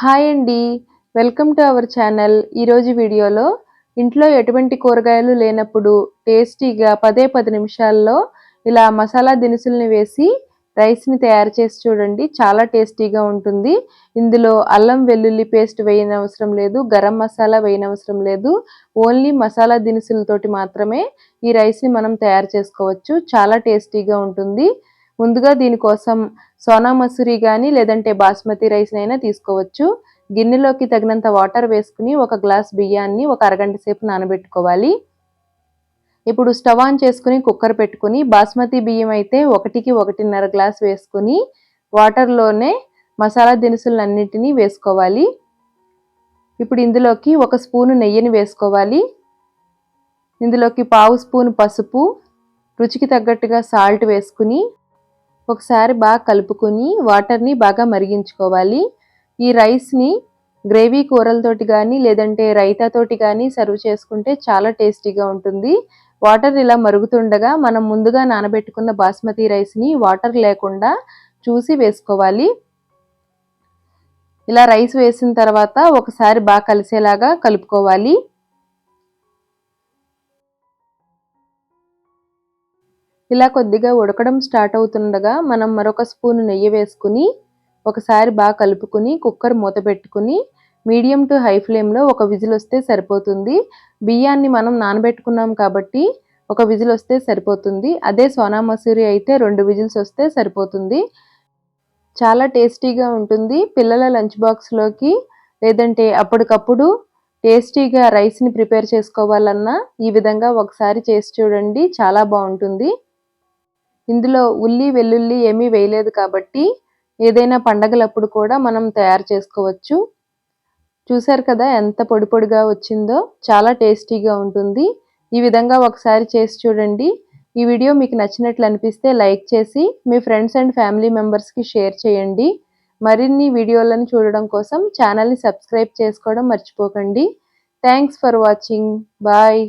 Hi అండి. Welcome to our channel. ఈరోజు వీడియోలో ఇంట్లో ఎటువంటి కూరగాయలు లేనప్పుడు టేస్టీగా పదే పది నిమిషాల్లో ఇలా మసాలా దినుసుల్ని వేసి రైస్ని తయారు చేసి చూడండి. చాలా టేస్టీగా ఉంటుంది. ఇందులో అల్లం వెల్లుల్లి పేస్ట్ వేయనవసరం లేదు గరం మసాలా వేయనవసరం లేదు. ఓన్లీ మసాలా దినుసులతోటి మాత్రమే ఈ రైస్ని మనం తయారు చేసుకోవచ్చు. చాలా టేస్టీగా ఉంటుంది. ముందుగా దీనికోసం సోనా మసూరి కానీ లేదంటే బాస్మతి రైస్ అయినా తీసుకోవచ్చు. గిన్నెలోకి తగినంత వాటర్ వేసుకుని ఒక గ్లాస్ బియ్యాన్ని ఒక అరగంట సేపు నానబెట్టుకోవాలి. ఇప్పుడు స్టవ్ ఆన్ చేసుకుని కుక్కర్ పెట్టుకుని బాస్మతి బియ్యం అయితే ఒకటికి ఒకటిన్నర గ్లాస్ వేసుకుని వాటర్లోనే మసాలా దినుసులన్నిటినీ వేసుకోవాలి. ఇప్పుడు ఇందులోకి ఒక స్పూను నెయ్యిని వేసుకోవాలి. ఇందులోకి పావు స్పూన్ పసుపు రుచికి తగ్గట్టుగా సాల్ట్ వేసుకుని ఒకసారి బాగా కలుపుకొని వాటర్ని బాగా మరిగించుకోవాలి. ఈ రైస్ని గ్రేవీ కూరలతోటి కానీ లేదంటే రైతాతోటి కానీ సర్వ్ చేసుకుంటే చాలా టేస్టీగా ఉంటుంది. వాటర్ ఇలా మరుగుతుండగా మనం ముందుగా నానబెట్టుకున్న బాస్మతి రైస్ని వాటర్ లేకుండా చూసి వేసుకోవాలి. ఇలా రైస్ వేసిన తర్వాత ఒకసారి బాగా కలిసేలాగా కలుపుకోవాలి. ఇలా కొద్దిగా ఉడకడం స్టార్ట్ అవుతుండగా మనం మరొక స్పూన్ నెయ్యి వేసుకుని ఒకసారి బాగా కలుపుకుని కుక్కర్ మూత పెట్టుకుని మీడియం టు హై ఫ్లేమ్లో ఒక విజిల్ వస్తే సరిపోతుంది. బియ్యాన్ని మనం నానబెట్టుకున్నాం కాబట్టి ఒక విజిల్ వస్తే సరిపోతుంది. అదే సోనా మసూరి అయితే రెండు విజిల్స్ వస్తే సరిపోతుంది. చాలా టేస్టీగా ఉంటుంది. పిల్లల లంచ్ బాక్స్లోకి లేదంటే అప్పటికప్పుడు టేస్టీగా రైస్ని ప్రిపేర్ చేసుకోవాలన్నా ఈ విధంగా ఒకసారి చేసి చూడండి. చాలా బాగుంటుంది. ఇందులో ఉల్లి వెల్లుల్లి ఏమీ వేయలేదు కాబట్టి ఏదైనా పండగలప్పుడు కూడా మనం తయారు చేసుకోవచ్చు. చూశారు కదా ఎంత పొడి పొడిగా వచ్చిందో? చాలా టేస్టీగా ఉంటుంది. ఈ విధంగా ఒకసారి చేసి చూడండి. ఈ వీడియో మీకు నచ్చినట్లు అనిపిస్తే లైక్ చేసి మీ ఫ్రెండ్స్ అండ్ ఫ్యామిలీ మెంబర్స్కి షేర్ చేయండి. మరిన్ని వీడియోలను చూడడం కోసం ఛానల్ని సబ్స్క్రైబ్ చేసుకోవడం మర్చిపోకండి. Thanks for watching. బాయ్.